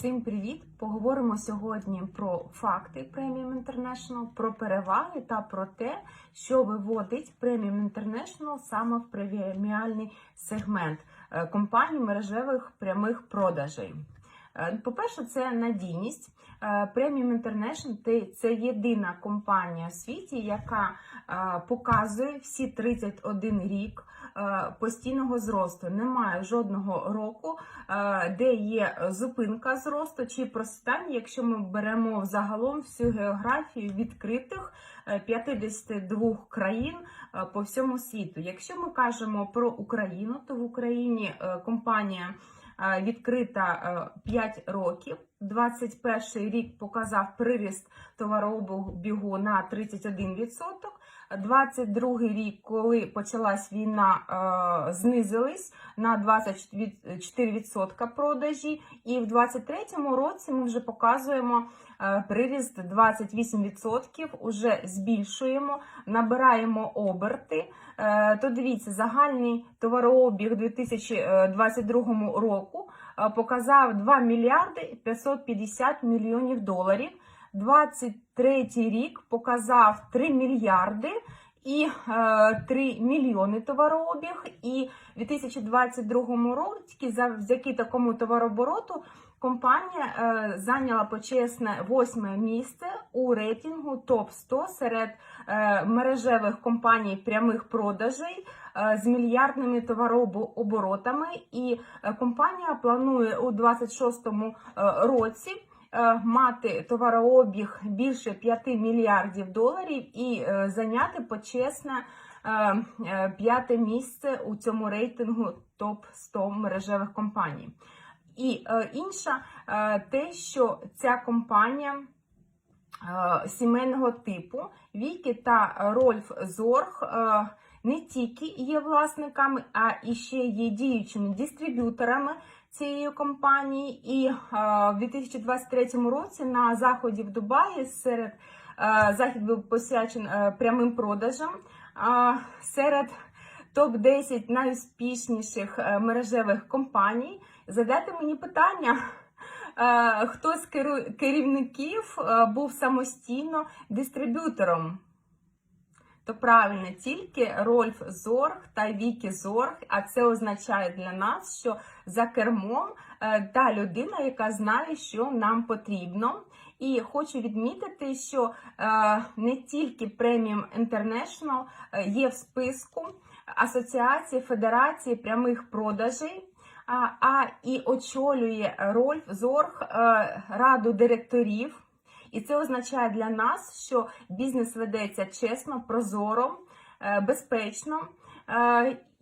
Всім привіт! Поговоримо сьогодні про факти Premium International, про переваги та про те, що виводить Premium International саме в преміальний сегмент е, компаній мережевих прямих продажей. Е, По-перше, це надійність. Е, Premium International це єдина компанія в світі, яка е, показує всі 31 рік е, постійного зросту. Немає жодного року, де є зупинка зросту чи просідання, якщо ми беремо загалом всю географію відкритих е, 52 країн по всьому світу. Якщо ми кажемо про Україну, то в Україні компанія відкрита 5 років. 21 рік показав приріст товарообігу на 31%. 22 рік, коли почалась війна, е, знизились на 24% продажі, і в 23-му році ми вже показуємо е, приріст 28%, уже збільшуємо, набираємо оберти. Е, То дивіться, загальний товарообіг 2022 року показав 2 мільярди 550 мільйонів доларів. 23 рік показав 3 мільярди і е, 3 мільйони товарообіг. І в 2022 році, завдяки такому товарообороту, компанія е, зайняла почесне восьме місце у рейтингу топ 100 серед е, мережевих компаній прямих продажей е, з мільярдними товарооборотами. І е, компанія планує у 2026 році е, мати товарообіг більше 5 мільярдів доларів і е, зайняти почесне е, е, п'яте місце у цьому рейтингу топ 100 мережевих компаній. І е, інша е, те, що ця компанія е, сімейного типу Вікі та Рольф Зорг е, не тільки є власниками, а і ще є діючими дистриб'юторами цієї компанії. І е, в 2023 році на заході в Дубаї серед е, захід був посвячений е, прямим продажам. серед топ 10 найуспішніших мережевих компаній. Задайте мені питання. Хто з керівників був самостійно дистриб'ютором? То правильно, тільки Рольф Зорг та Вікі Зорг, а це означає для нас, що за кермом е, та людина, яка знає, що нам потрібно. І хочу відмітити, що е, не тільки Premium е, є в списку Асоціації Федерації прямих продажей, а, а і очолює Рольф Зорг е, раду директорів. І це означає для нас, що бізнес ведеться чесно, прозоро, е, безпечно.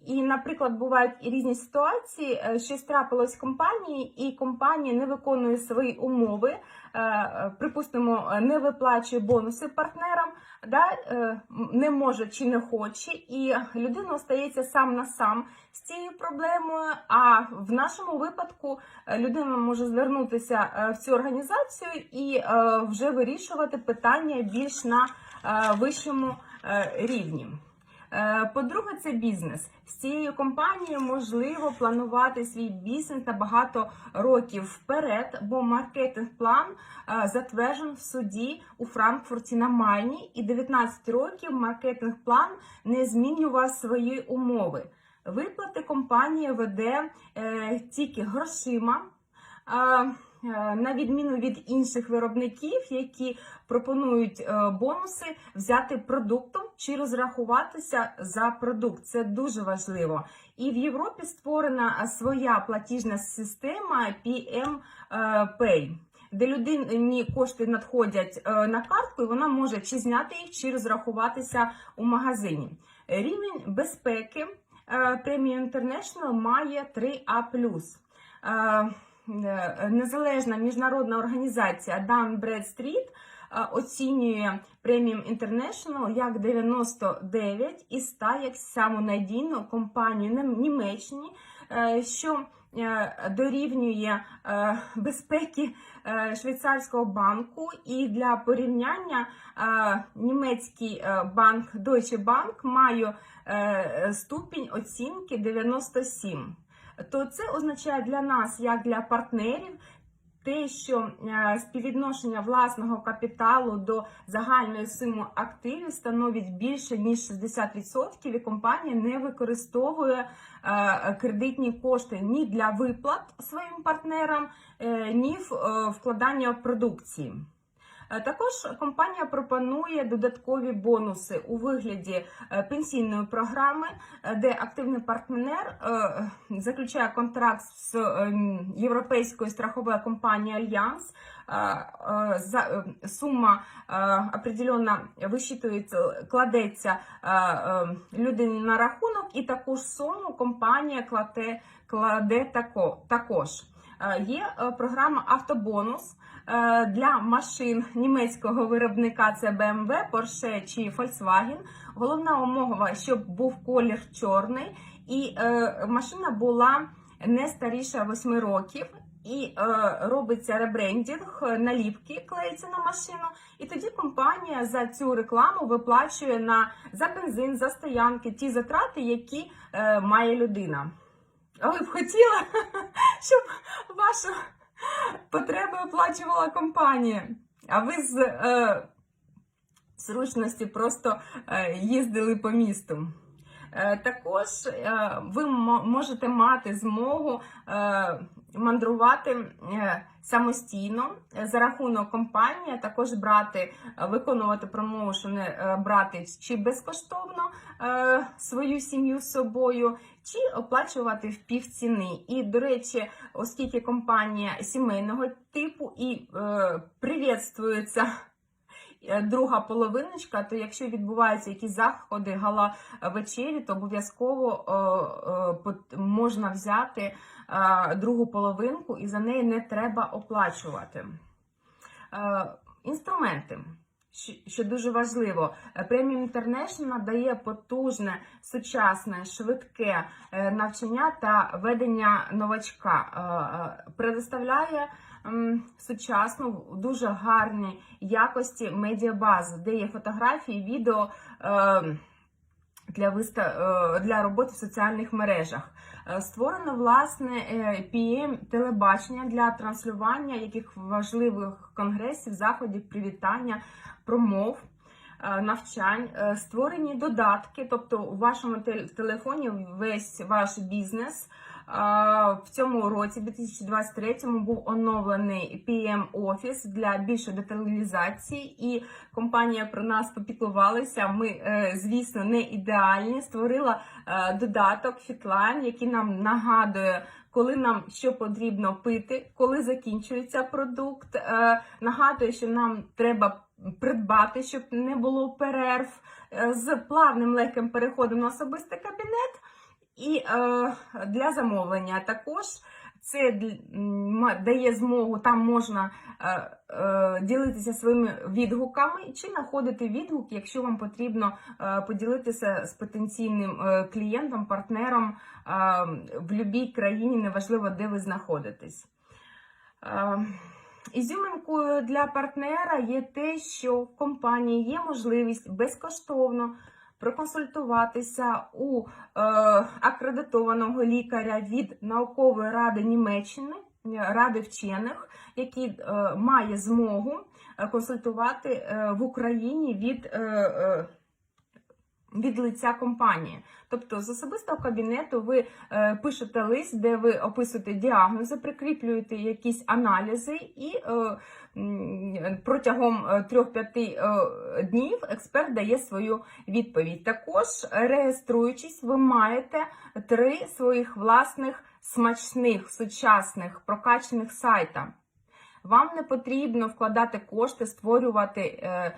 І, наприклад, бувають різні ситуації, е, щось трапилось в компанії, і компанія не виконує свої умови, е, е, припустимо, не виплачує бонуси партнерам, да, не може чи не хоче, і людина остається сам на сам з цією проблемою. А в нашому випадку людина може звернутися в цю організацію і вже вирішувати питання більш на вищому рівні. Е, По-друге, це бізнес. З цією компанією можливо планувати свій бізнес на багато років вперед, бо маркетинг-план е, затверджений в суді у Франкфурті на Майні, і 19 років маркетинг-план не змінював свої умови. Виплати компанія веде е, тільки грошима. Е, на відміну від інших виробників, які пропонують е, бонуси, взяти продуктом чи розрахуватися за продукт. Це дуже важливо. І в Європі створена своя платіжна система PM е, Pay. Де людині кошти надходять на картку, і вона може чи зняти їх, чи розрахуватися у магазині. Рівень безпеки Premium International має 3А. Е, Незалежна міжнародна організація Dun Bradstreet е, оцінює Premium International як 99 і 100 як саму надійну компанію Німеччині, е, що дорівнює безпеки швейцарського банку. І для порівняння німецький банк Deutsche Bank має ступінь оцінки 97 то це означає для нас, як для партнерів, те, що е, співвідношення власного капіталу до загальної суми активів становить більше ніж 60%, і компанія не використовує е, кредитні кошти ні для виплат своїм партнерам, е, ні в вкладання продукції. Е, Також компанія пропонує додаткові бонуси у вигляді е, пенсійної програми, е, де активний партнер заключає контракт з європейською страховою компанією Альянс. Сума определенно висчитується, кладеться людині на рахунок, і таку ж суму компанія кладе, кладе тако, також. Е, Є е, програма Автобонус е, для машин німецького виробника це BMW, Porsche чи Volkswagen. Головна умова, щоб був колір чорний, і машина була не старіша 8 років. І е, робиться ребрендінг, наліпки клеїться на машину, і тоді компанія за цю рекламу виплачує на за бензин, за стоянки ті затрати, які е, має людина. Ви б хотіла, щоб вашу потребу оплачувала компанія, а ви з е, зручності просто е, їздили по місту. Е, Також е, ви мо- можете мати змогу е, мандрувати самостійно за рахунок компанії, також брати, виконувати промоушени, брати чи безкоштовно свою сім'ю з собою, чи оплачувати в півціни. І, до речі, оскільки компанія сімейного типу і привітствується друга половиночка, то якщо відбуваються якісь заходи гала вечері, то обов'язково е, е, можна взяти е, другу половинку і за неї не треба оплачувати. Е, Інструменти. Що- дуже важливо, Premium International дає потужне, сучасне, швидке е, навчання та ведення новачка. Е, е, Предоставляє сучасну, дуже гарні якості медіабазу, де є фотографії, відео е, для, виста... е, для роботи в соціальних мережах. Е, Створено власне PM телебачення для транслювання яких важливих конгресів, заходів, привітання, промов. Навчань створені додатки, тобто у вашому телефоні весь ваш бізнес В цьому році, 2023, був оновлений PM офіс для більшої деталізації, і компанія про нас попіклувалася. Ми, е, звісно, не ідеальні. Створила е, додаток Fitline, який нам нагадує. Коли нам що потрібно пити, коли закінчується продукт, е, нагадує, що нам треба придбати, щоб не було перерв е, з плавним легким переходом на особистий кабінет. І е, для замовлення також це дає змогу, там можна е, е, ділитися своїми відгуками чи знаходити відгук, якщо вам потрібно поділитися з потенційним клієнтом, партнером в будь-якій країні, неважливо, де ви знаходитесь. Ізюминкою для партнера є те, що в компанії є можливість безкоштовно проконсультуватися у е, акредитованого лікаря від наукової ради Німеччини, е, ради вчених, який е, має змогу е, консультувати е, в Україні від. Е, е, від лиця компанії. Тобто з особистого кабінету ви е, пишете лист, де ви описуєте діагнози, прикріплюєте якісь аналізи, і е, протягом е, 3-5 е, днів експерт дає свою відповідь. Також, реєструючись, ви маєте три своїх власних смачних, сучасних, прокачаних сайта. Вам не потрібно вкладати кошти, створювати е,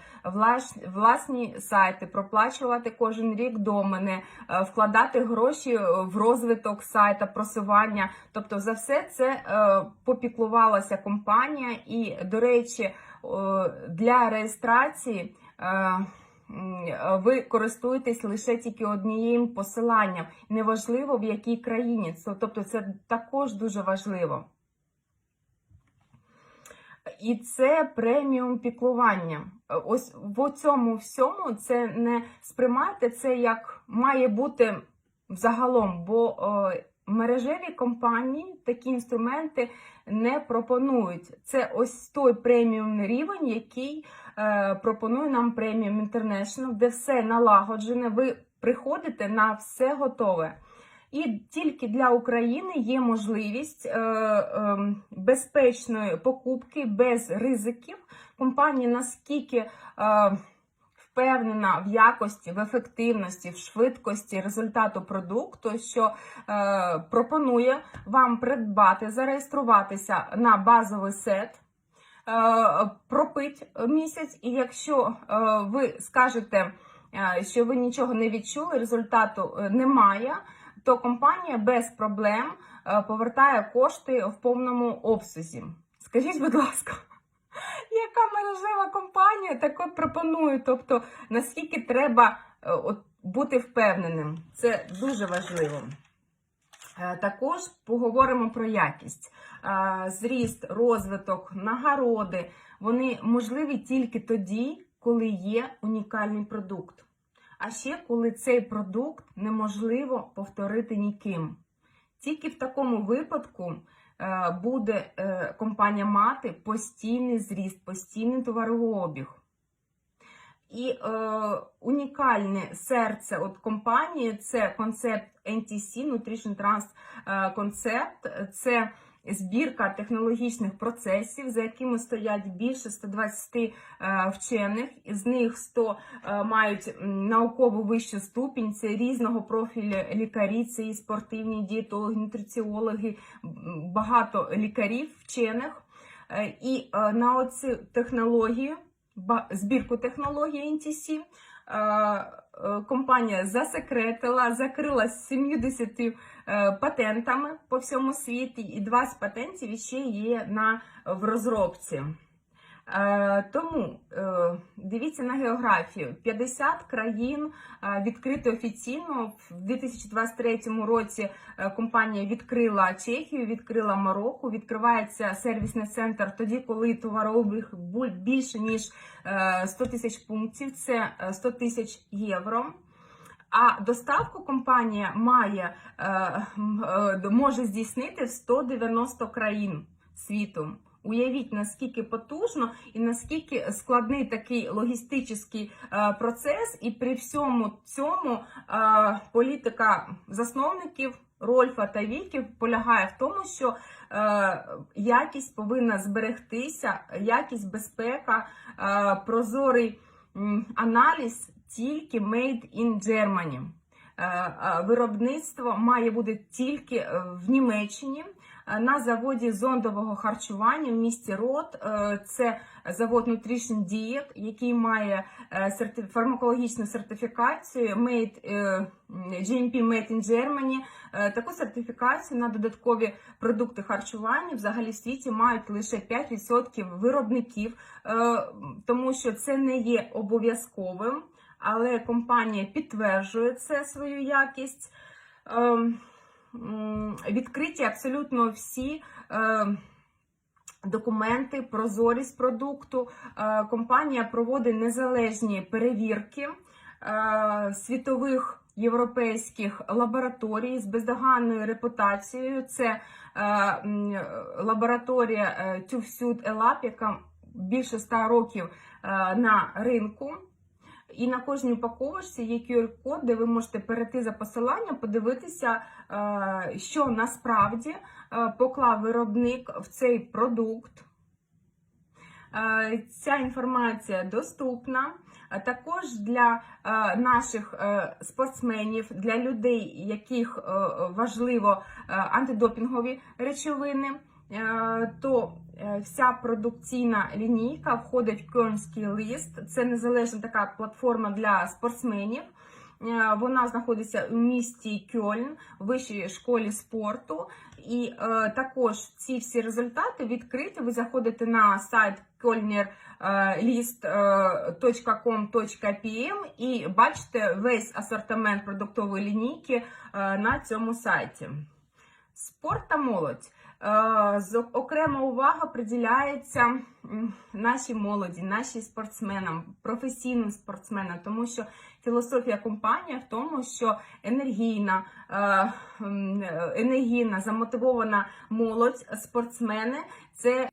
власні сайти, проплачувати кожен рік домени, е, вкладати гроші в розвиток сайта, просування. Тобто, за все це е, попіклувалася компанія, і, до речі, е, для реєстрації. е, Ви користуєтесь лише тільки однією посиланням, неважливо в якій країні. Тобто, це також дуже важливо. І це преміум піклування. Ось в цьому всьому це не сприймайте це як має бути взагалом, бо е, мережеві компанії такі інструменти не пропонують. Це ось той преміум рівень, який е, пропонує нам преміум International, де все налагоджене. Ви приходите на все готове. І тільки для України є можливість е, е, безпечної покупки без ризиків. Компанія наскільки е, впевнена в якості, в ефективності, в швидкості результату продукту, що е, пропонує вам придбати, зареєструватися на базовий сет. Пропить місяць, і якщо ви скажете, що ви нічого не відчули, результату немає, то компанія без проблем е, повертає кошти в повному обсязі. Скажіть, будь ласка, яка мережева компанія таке пропонує? Тобто, наскільки треба е, бути впевненим? Це дуже важливо. Е, Також поговоримо про якість. Зріст, розвиток, нагороди вони можливі тільки тоді, коли є унікальний продукт. А ще коли цей продукт неможливо повторити ніким. Тільки в такому випадку е, буде е, компанія мати постійний зріст, постійний товарообіг. І е, унікальне серце от компанії це концепт NTC, Nutrition Trans е, концепт. Це збірка технологічних процесів, за якими стоять більше 120 е, вчених, з них 100 е, мають наукову вищу ступінь. Це різного профілю лікарі, це і спортивні дієтологи, нутриціологи, багато лікарів, вчених. Е, І на оцю технологію, збірку технології NTC, компанія засекретила, закрила з 70 е, патентами по всьому світі, і два з патентів ще є на, в розробці. Е, Тому е, дивіться на географію: 50 країн е, відкрито офіційно. В 2023 році компанія відкрила Чехію, відкрила Марокко, відкривається сервісний центр тоді, коли товарообіг більше ніж е, 100 тисяч пунктів, це е, 100 тисяч євро. А доставку компанія має може здійснити в 190 країн світу. Уявіть, наскільки потужно і наскільки складний такий логістичний е, процес, і при всьому цьому е, політика засновників Рольфа та Віків полягає в тому, що е, якість повинна зберегтися, якість, безпека, прозорий аналіз тільки made in Germany. Виробництво має бути тільки в Німеччині на заводі зондового харчування в місті Рот. Е, Це завод Nutrition Diet, який має е, фармакологічну сертифікацію Made, е, GMP Made in Germany. Е, Таку сертифікацію на додаткові продукти харчування взагалі в світі мають лише 5% виробників, е, тому що це не є обов'язковим але компанія підтверджує це свою якість. Відкриті абсолютно всі е, документи, прозорість продукту. Е, Компанія проводить незалежні перевірки е, світових європейських лабораторій з бездоганною репутацією. Це лабораторія е, Tufsud Elab, яка більше 100 років на ринку. І на кожній упаковочці є QR-код, де ви можете перейти за посиланням, подивитися, е, що насправді е, поклав виробник в цей продукт. Е, Ця інформація доступна. Також для наших спортсменів, для людей, яких важливо антидопінгові речовини, то вся продукційна лінійка входить в Кельнський лист. Це незалежна така платформа для спортсменів. Е, Вона знаходиться у місті Кьольн, в вищій школі спорту. І е, також ці всі результати відкриті. Ви заходите на сайт kölnerlist.com.pm і бачите весь асортимент продуктової лінійки е, на цьому сайті. Спорт та молодь. Е, Окрема увага приділяється нашій молоді, нашій спортсменам, професійним спортсменам, тому що філософія компанії в тому, що енергійна, е, енергійна, замотивована молодь, спортсмени це